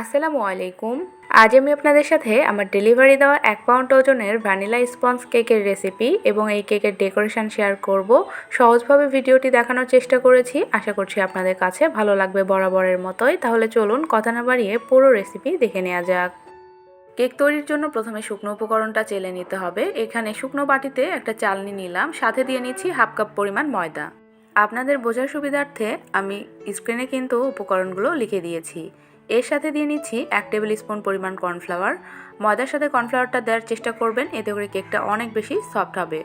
আসসালামু আলাইকুম। আজ আমি আপনাদের সাথে আমার ডেলিভারি দেওয়া এক পাউন্ড ওজনের ভ্যানিলা স্পঞ্জ কেকের রেসিপি এবং এই কেকের ডেকোরেশন শেয়ার করব। সহজভাবে ভিডিওটি দেখানোর চেষ্টা করেছি। আশা করছি আপনাদের কাছে ভালো লাগবে বরাবরের মতোই। তাহলে চলুন কথা না বাড়িয়ে পুরো রেসিপি দেখে নেওয়া যাক। কেক তৈরির জন্য প্রথমে শুকনো উপকরণটা চেলে নিতে হবে। এখানে শুকনো বাটিতে একটা চালনি নিলাম। সাথে দিয়ে নিচ্ছি হাফ কাপ পরিমাণ ময়দা। আপনাদের বোঝার সুবিধার্থে আমি স্ক্রিনে কিন্তু উপকরণগুলো লিখে দিয়েছি। এর সাথে দিয়ে নিচ্ছি এক টেবিল স্পুন পরিমাণ কর্নফ্লাওয়ার। ময়দার সাথে কর্নফ্লাওয়ারটা দেওয়ার চেষ্টা করবেন, এতে করে কেকটা অনেক বেশি সফট হবে।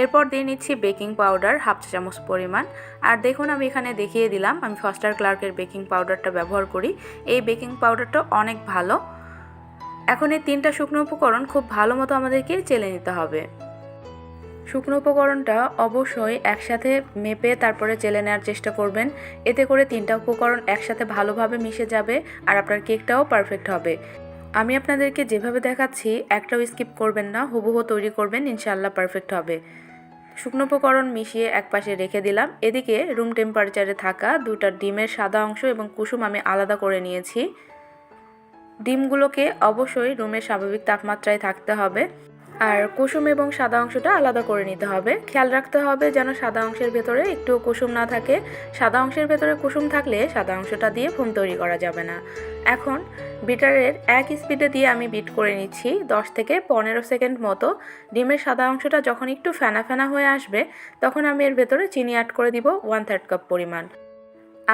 এরপর দিয়ে নিচ্ছি বেকিং পাউডার, হাফ চা চামচ পরিমাণ। আর দেখুন, আমি এখানে দেখিয়ে দিলাম, আমি ফস্টার ক্লার্কের বেকিং পাউডারটা ব্যবহার করি। এই বেকিং পাউডারটা অনেক ভালো। এখন এই তিনটা শুকনো উপকরণ খুব ভালো মতো আমাদেরকে চেলে নিতে হবে। শুকনো উপকরণটা অবশ্যই একসাথে মেপে তারপরে জেলে নেওয়ার চেষ্টা করবেন। এতে করে তিনটা উপকরণ একসাথে ভালোভাবে মিশে যাবে আর আপনার কেকটাও পারফেক্ট হবে। আমি আপনাদেরকে যেভাবে দেখাচ্ছি, একটাও স্কিপ করবেন না, হুবহু তৈরি করবেন ইনশাল্লাহ পারফেক্ট হবে। শুকনো উপকরণ মিশিয়ে একপাশে রেখে দিলাম। এদিকে রুম টেম্পারেচারে থাকা দুটা ডিমের সাদা অংশ এবং কুসুম আমি আলাদা করে নিয়েছি। ডিমগুলোকে অবশ্যই রুমের স্বাভাবিক তাপমাত্রায় থাকতে হবে। আর কুসুম এবং সাদা অংশটা আলাদা করে নিতে হবে। খেয়াল রাখতে হবে যেন সাদা অংশের ভেতরে একটু কুসুম না থাকে। সাদা অংশের ভেতরে কুসুম থাকলে সাদা অংশটা দিয়ে ফোম তৈরি করা যাবে না। এখন বিটারের এক স্পিডে দিয়ে আমি বিট করে নিচ্ছি। 10 থেকে পনেরো সেকেন্ড মতো। ডিমের সাদা অংশটা যখন একটু ফেনা ফেনা হয়ে আসবে, তখন আমি এর ভেতরে চিনি অ্যাড করে দিব ওয়ান থার্ড কাপ পরিমাণ।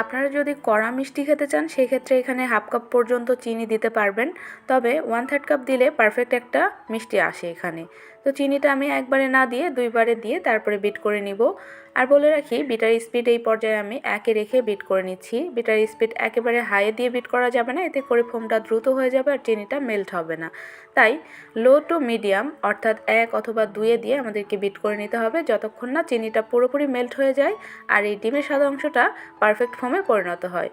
আপনারা যদি কড়া মিষ্টি খেতে চান, সেক্ষেত্রে এখানে হাফ কাপ পর্যন্ত চিনি দিতে পারবেন। তবে ওয়ান থার্ড কাপ দিলে পারফেক্ট একটা মিষ্টি আসে এখানে। তো চিনিটা আমি একবারে না দিয়ে দুইবারে দিয়ে তারপরে বিট করে নিব। আর বলে রাখি বিটার স্পিড এই পর্যায়ে আমি একে রেখে বিট করে নিচ্ছি। বিটার স্পিড একেবারে হাইয়ে দিয়ে বিট করা যাবে না, এতে করে ফোমটা দ্রুত হয়ে যাবে আর চিনিটা মেল্ট হবে না। তাই লো টু মিডিয়াম অর্থাৎ এক অথবা দুয়ে দিয়ে আমাদেরকে বিট করে নিতে হবে, যতক্ষণ না চিনিটা পুরোপুরি মেল্ট হয়ে যায় আর এই ডিমের সাদা অংশটা পারফেক্ট ফোমে পরিণত হয়।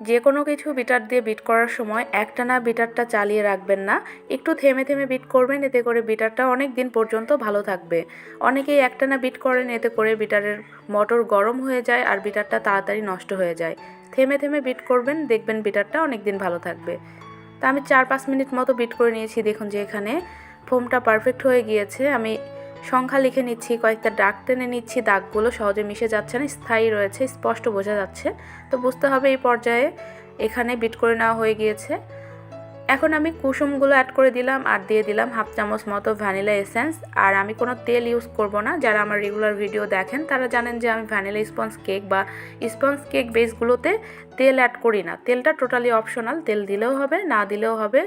যে কোনো কিছু বিটার দিয়ে বিট করার সময় একটানা বিটারটা চালিয়ে রাখবেন না। একটু থেমে থেমে বিট করবেন, এতে করে বিটারটা অনেক দিন পর্যন্ত ভালো থাকবে। অনেকেই একটানা বিট করেন, এতে করে বিটারের মোটর গরম হয়ে যায় আর বিটারটা তাড়াতাড়ি নষ্ট হয়ে যায়। থেমে থেমে বিট করবেন, দেখবেন বিটারটা অনেক দিন ভালো থাকবে। তা আমি চার পাঁচ মিনিট মতো বিট করে নিয়েছি, দেখুন যে এখানে ফোমটা পারফেক্ট হয়ে গিয়েছে। আমি সংখ্যা লিখে নিচ্ছি, কয়েকটা দাগ টেনে নিচ্ছি, দাগগুলো সহজে মিশে যাচ্ছে না, স্থায়ী রয়েছে, স্পষ্ট বোঝা যাচ্ছে। তো বুঝতে হবে এই পর্যায়ে এখানে বিট করে নেওয়া হয়ে গিয়েছে। এখন আমি কুসুমগুলো অ্যাড করে দিলাম আর দিয়ে দিলাম হাফ চামচ মতো ভ্যানিলা এসেন্স। আর আমি কোনো তেল ইউজ করব না, যারা আমার রেগুলার ভিডিও দেখেন, তারা জানেন যে আমি ভ্যানিলা স্পঞ্জ কেক বা স্পঞ্জ কেক বেসগুলোতে তেল অ্যাড করি না। তেলটা টোটালি অপশনাল তেল দিলেও হবে, না দিলেও হবে।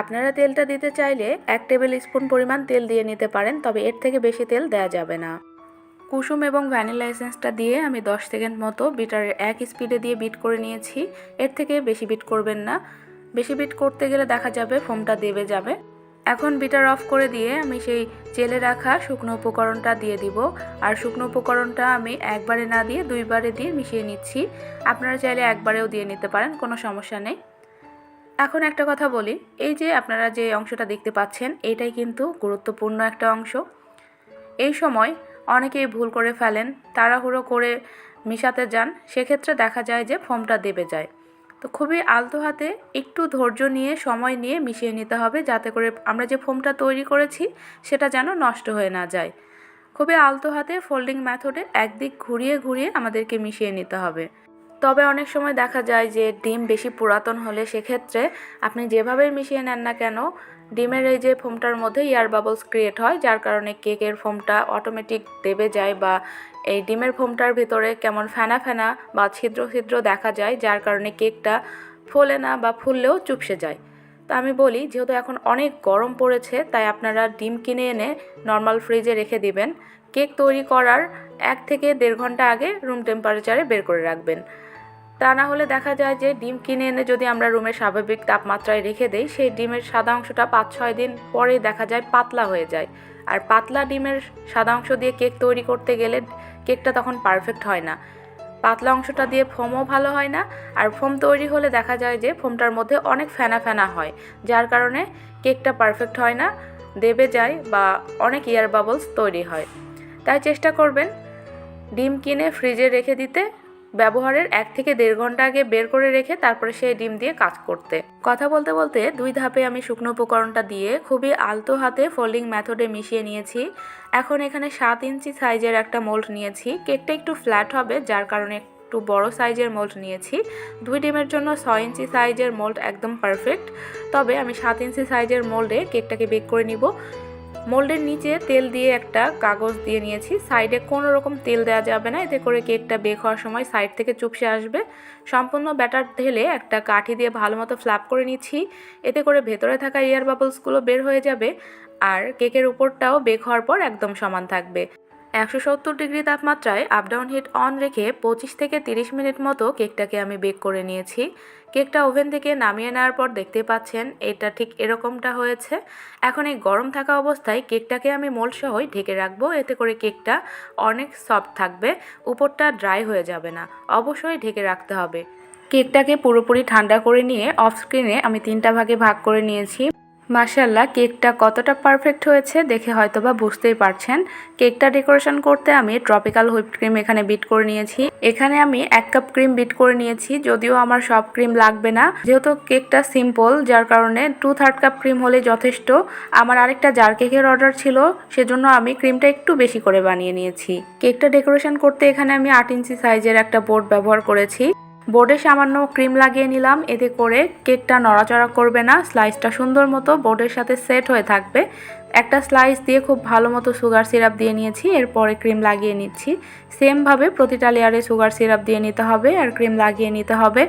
আপনারা তেলটা দিতে চাইলে এক টেবিল স্পুন পরিমাণ তেল দিয়ে নিতে পারেন, তবে এর থেকে বেশি তেল দেওয়া যাবে না। কুসুম এবং ভ্যানিলা এসেন্সটা দিয়ে আমি 10 সেকেন্ড মতো বিটারের এক স্পিডে দিয়ে বিট করে নিয়েছি। এর থেকে বেশি বিট করবেন না। বেশি বিট করতে গেলে দেখা যাবে ফোমটা দেবে যাবে। এখন বিটার অফ করে দিয়ে আমি সেই চেলে রাখা শুকনো উপকরণটা দিয়ে দিব। আর শুকনো উপকরণটা আমি একবারে না দিয়ে দুইবারে দিয়ে মিশিয়ে নিচ্ছি। আপনারা চাইলে একবারেও দিয়ে নিতে পারেন, কোনো সমস্যা নেই। এখন একটা কথা বলি, এই যে আপনারা যে অংশটা দেখতে পাচ্ছেন, এটাই কিন্তু গুরুত্বপূর্ণ একটা অংশ। এই সময় অনেকেই ভুল করে ফেলেন, তাড়াহুড়ো করে মিশাতে যান, সেক্ষেত্রে দেখা যায় যে ফোমটা দেবে যায়। তো খুবই আলতো হাতে একটু ধৈর্য নিয়ে, সময় নিয়ে মিশিয়ে নিতে হবে যাতে করে আমরা যে ফোমটা তৈরি করেছি, সেটা যেন নষ্ট হয়ে না যায়। খুবই আলতো হাতে ফোল্ডিং মেথডে একদিক ঘুরিয়ে ঘুরিয়ে আমাদেরকে মিশিয়ে নিতে হবে। তবে অনেক সময় দেখা যায় যে ডিম বেশি পুরাতন হলে সেক্ষেত্রে আপনি যেভাবেই মিশিয়ে নেন না কেন, ডিমের এই যে ফোমটার মধ্যে এয়ার বাবলস ক্রিয়েট হয়, যার কারণে কেকের ফোমটা অটোমেটিক দেবে যায় বা এই ডিমের ফোমটার ভিতরে কেমন ফেনা ফেনা বা ছিদ্র ছিদ্র দেখা যায়, যার কারণে কেকটা ফোলে না বা ফুললেও চুপসে যায়। তা আমি বলি, যেহেতু এখন অনেক গরম পড়েছে, তাই আপনারা ডিম কিনে এনে নর্মাল ফ্রিজে রেখে দিবেন। কেক তৈরি করার এক থেকে দেড় ঘণ্টা আগে রুম টেম্পারেচারে বের করে রাখবেন। তা না হলে দেখা যায় যে ডিম কিনে এনে যদি আমরা রুমের স্বাভাবিক তাপমাত্রায় রেখে দেই, সেই ডিমের সাদা অংশটা পাঁচ ছয় দিন পরেই দেখা যায় পাতলা হয়ে যায়। আর পাতলা ডিমের সাদা অংশ দিয়ে কেক তৈরি করতে গেলে কেকটা তখন পারফেক্ট হয় না। পাতলা অংশটা দিয়ে ফোমও ভালো হয় না, আর ফোম তৈরি হলে দেখা যায় যে ফোমটার মধ্যে অনেক ফেনা ফেনা হয়, যার কারণে কেকটা পারফেক্ট হয় না, দেবে যায় বা অনেক এয়ার বাবলস তৈরি হয়। তাই চেষ্টা করবেন ডিম কিনে ফ্রিজে রেখে দিতে। ব্যবহারের এক থেকে দেড় ঘণ্টা আগে বের করে রেখে তারপরে সেই ডিম দিয়ে কাজ করতে। কথা বলতে বলতে দুই ধাপে আমি শুকনো উপকরণটা দিয়ে খুবই আলতো হাতে ফোল্ডিং মেথডে মিশিয়ে নিয়েছি। এখন এখানে সাত ইঞ্চি সাইজের একটা মোল্ড নিয়েছি। কেকটা একটু ফ্ল্যাট হবে, যার কারণে একটু বড় সাইজের মোল্ড নিয়েছি। দুই ডিমের জন্য ছয় ইঞ্চি সাইজের মোল্ড একদম পারফেক্ট। তবে আমি সাত ইঞ্চি সাইজের মোল্ডে কেকটাকে বেক করে নিব। মোল্ডের নিচে তেল দিয়ে একটা কাগজ দিয়ে নিয়েছি। সাইডে কোনো রকম তেল দেওয়া যাবে না। এতে করে কেকটা বেক হওয়ার সময় সাইড থেকে চুপসে আসবে। সম্পূর্ণ ব্যাটার ঢেলে একটা কাঠি দিয়ে ভালো মতো ফ্ল্যাপ করে নিচ্ছি। এতে করে ভেতরে থাকা এয়ার বাবলসগুলো বের হয়ে যাবে। আর কেকের উপরটাও বেক হওয়ার পর একদম সমান থাকবে। একশো সত্তর ডিগ্রি তাপমাত্রায় আপ ডাউন হিট অন রেখে পঁচিশ থেকে তিরিশ মিনিট মতো কেকটাকে আমি বেক করে নিয়েছি। কেকটা ওভেন থেকে নামিয়ে নেওয়ার পর দেখতে পাচ্ছেন, এটা ঠিক এরকমটা হয়েছে। এখন এই গরম থাকা অবস্থায় কেকটাকে আমি মোল্ড সহই ঢেকে রাখব, এতে করে কেকটা অনেক সফট থাকবে, উপরটা ড্রাই হয়ে যাবে না, অবশ্যই ঢেকে রাখতে হবে। কেকটাকে পুরোপুরি ঠান্ডা করে নিয়ে অফ স্ক্রিনে আমি তিনটা ভাগে ভাগ করে নিয়েছি। মার্শাল্লাহ কেকটা কতটা পারফেক্ট হয়েছে দেখে হয়তো বা বুঝতেই পারছেন। কেকটা ডেকোরেশন করতে আমি ট্রপিক্যাল হুইপ ক্রিম এখানে বিট করে নিয়েছি। এখানে আমি এক কাপ ক্রিম বিট করে নিয়েছি, যদিও আমার সব ক্রিম লাগবে না। যেহেতু কেকটা সিম্পল যার কারণে টু থার্ড কাপ ক্রিম হলে যথেষ্ট। আমার আরেকটা জার কেকের অর্ডার ছিল, সেজন্য আমি ক্রিমটা একটু বেশি করে বানিয়ে নিয়েছি। কেকটা ডেকোরেশন করতে এখানে আমি আট ইঞ্চি সাইজের একটা বোর্ড ব্যবহার করেছি। বোর্ডে সামান্য ক্রিম লাগিয়ে নিলাম, এতে করে কেকটা নড়াচড়া করবে না, স্লাইসটা সুন্দর মতো বোর্ডের সাথে সেট হয়ে থাকবে। একটা স্লাইস দিয়ে খুব ভালো মতো সুগার সিরাপ দিয়ে নিয়েছি, এরপরে ক্রিম লাগিয়ে নিচ্ছি। সেমভাবে প্রতিটা লেয়ারে সুগার সিরাপ দিয়ে নিতে হবে আর ক্রিম লাগিয়ে নিতে হবে।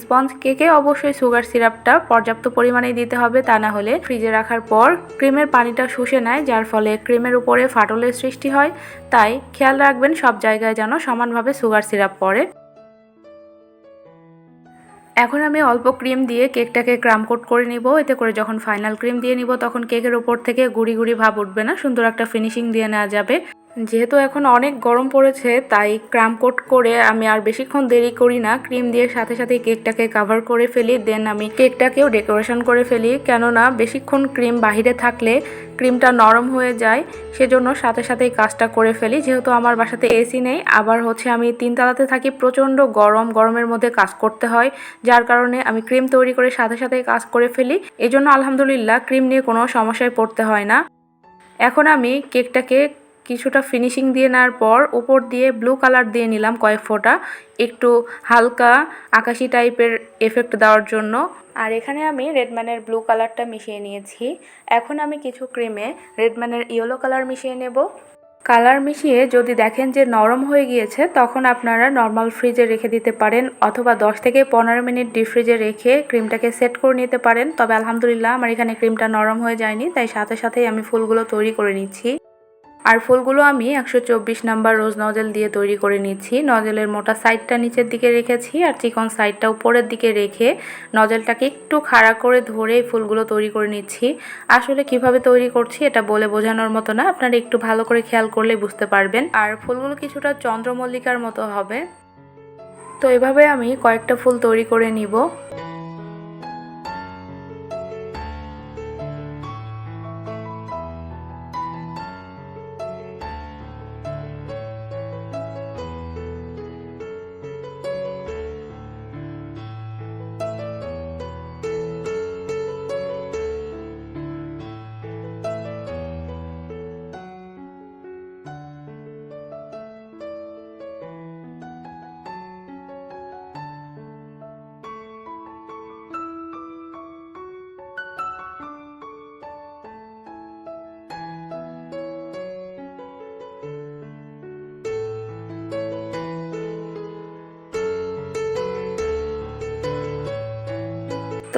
স্পঞ্জ কেকে অবশ্যই সুগার সিরাপটা পর্যাপ্ত পরিমাণেই দিতে হবে, তা না হলে ফ্রিজে রাখার পর ক্রিমের পানিটা শুষে নেয়, যার ফলে ক্রিমের উপরে ফাটলের সৃষ্টি হয়। তাই খেয়াল রাখবেন সব জায়গায় যেন সমানভাবে সুগার সিরাপ পড়ে। এখন আমি অল্প ক্রিম দিয়ে কেকটাকে ক্রাম কোট করে নিব। এতে করে যখন ফাইনাল ক্রিম দিয়ে নিব, তখন কেকের ওপর থেকে গুড়ি গুড়ি ভাব উঠবে না। সুন্দর একটা ফিনিশিং দিয়ে নেওয়া যাবে। যেহেতু এখন অনেক গরম পড়েছে, তাই ক্রাম কোট করে আমি আর বেশিক্ষণ দেরি করি না। ক্রিম দিয়ে সাথে সাথে কেকটাকে কাভার করে ফেলি দেন আমি কেকটাকেও ডেকোরেশন করে ফেলি। কেননা, বেশিক্ষণ ক্রিম বাহিরে থাকলে ক্রিমটা নরম হয়ে যায়, সেজন্য সাথে সাথেই কাজটা করে ফেলি। যেহেতু আমার বাসাতে এসি নেই, আবার হচ্ছে আমি তিনতলাতে থাকি, প্রচণ্ড গরম, গরমের মধ্যে কাজ করতে হয়। যার কারণে আমি ক্রিম তৈরি করে সাথে সাথে কাজ করে ফেলি। এজন্য আলহামদুলিল্লাহ, ক্রিম নিয়ে কোনো সমস্যায় পড়তে হয় না। এখন আমি কেকটাকে কিছুটা ফিনিশিং দিয়ে নেওয়ার পর উপর দিয়ে ব্লু কালার দিয়ে নিলাম কয়েক ফোঁটা, একটু হালকা আকাশি টাইপের এফেক্ট দেওয়ার জন্য। আর এখানে আমি রেডম্যানের ব্লু কালারটা মিশিয়ে নিয়েছি। এখন আমি কিছু ক্রিমে রেডম্যানের ইয়েলো কালার মিশিয়ে নেব। কালার মিশিয়ে যদি দেখেন যে নরম হয়ে গিয়েছে, তখন আপনারা নর্মাল ফ্রিজে রেখে দিতে পারেন অথবা 10 থেকে পনেরো মিনিট ডিপ ফ্রিজে রেখে ক্রিমটাকে সেট করে নিতে পারেন। তবে আলহামদুলিল্লাহ আমার এখানে ক্রিমটা নরম হয়ে যায়নি, তাই সাথে সাথেই আমি ফুলগুলো তৈরি করে নিচ্ছি। আর ফুলগুলো আমি একশো চব্বিশ নাম্বার রোজ নজেল দিয়ে তৈরি করে নিচ্ছি। নজেলের মোটা সাইডটা নিচের দিকে রেখেছি আর চিকন সাইডটা উপরের দিকে রেখে নজেলটাকে একটু খাড়া করে ধরে ফুলগুলো তৈরি করে নিচ্ছি। আসলে কীভাবে তৈরি করছি এটা বলে বোঝানোর মতো না, আপনারা একটু ভালো করে খেয়াল করলে বুঝতে পারবেন। আর ফুলগুলো কিছুটা চন্দ্রমল্লিকার মতো হবে। তো এভাবে আমি কয়েকটা ফুল তৈরি করে নিব।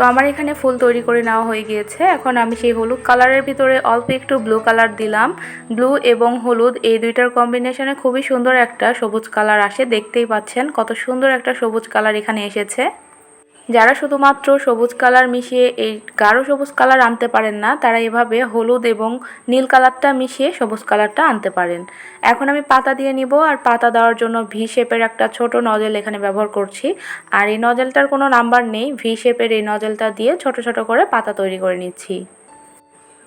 তো আমার এখানে ফুল তৈরি করে নেওয়া হয়ে গিয়েছে। এখন আমি সেই হলুদ কালারের ভিতরে অল্প একটু ব্লু কালার দিলাম। ব্লু এবং হলুদ এই দুইটার কম্বিনেশনে খুবই সুন্দর একটা সবুজ কালার আসে। দেখতেই পাচ্ছেন কত সুন্দর একটা সবুজ কালার এখানে এসেছে। যারা শুধুমাত্র সবুজ কালার মিশিয়ে এই গাঢ় সবুজ কালার আনতে পারেন না, তারা এভাবে হলুদ এবং নীল কালারটা মিশিয়ে সবুজ কালারটা আনতে পারেন। এখন আমি পাতা দিয়ে নিব আর পাতা দেওয়ার জন্য ভি শেপের একটা ছোট নজেল এখানে ব্যবহার করছি। আর এই নজেলটার কোনো নাম্বার নেই। ভি শেপের এই নজেলটা দিয়ে ছোট ছোট করে পাতা তৈরি করে নিচ্ছি।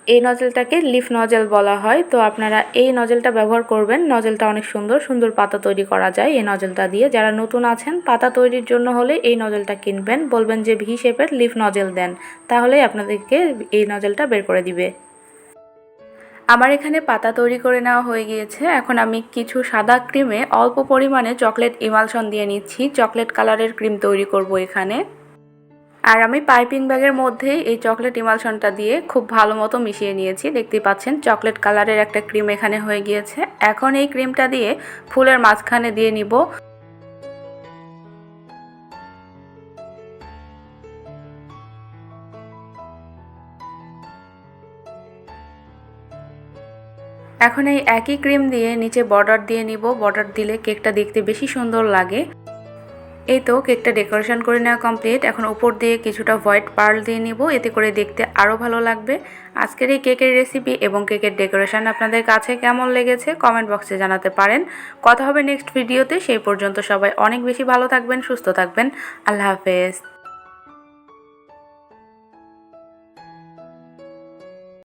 এই নজেলটাকে লিফ নজেল বলা হয়। তো আপনারা এই নজেলটা ব্যবহার করবেন। নজেলটা অনেক সুন্দর সুন্দর পাতা তৈরি করা যায় এই নজেলটা দিয়ে। যারা নতুন আছেন, পাতা তৈরির জন্য হলে এই নজেলটা কিনবেন। বলবেন যে ভি শেপের লিফ নজেল দেন। তাহলেই আপনাদেরকে এই নজেলটা বের করে দিবে। আমার এখানে পাতা তৈরি করে নেওয়া হয়ে গিয়েছে। এখন আমি কিছু সাদা ক্রিমে অল্প পরিমাণে চকলেট ইমালশন দিয়ে নিচ্ছি। চকলেট কালারের ক্রিম তৈরি করব এখানে। আর আমি পাইপিং ব্যাগের মধ্যে এই চকলেট ইমালশনটা দিয়ে খুব ভালো মতো মিশিয়ে নিয়েছি। দেখতেই পাচ্ছেন, চকলেট কালারের একটা ক্রিম এখানে হয়ে গিয়েছে। এখন এই ক্রিমটা দিয়ে ফুলের মাঝখানে দিয়ে নিব। এখন এই একই ক্রিম দিয়ে নিচে বর্ডার দিয়ে নিব। বর্ডার দিলে কেকটা দেখতে বেশি সুন্দর লাগে। এই তো কেকটা ডেকোরেশন করে নেওয়া কমপ্লিট। এখন উপর দিয়ে কিছুটা হোয়াইট পার্ল দিয়ে নিব, এতে করে দেখতে আরও ভালো লাগবে। আজকের এই কেকের রেসিপি এবং কেকের ডেকোরেশন আপনাদের কাছে কেমন লেগেছে কমেন্ট বক্সে জানাতে পারেন। কথা হবে নেক্সট ভিডিওতে সেই পর্যন্ত সবাই অনেক বেশি ভালো থাকবেন, সুস্থ থাকবেন। আল্লাহ হাফেজ।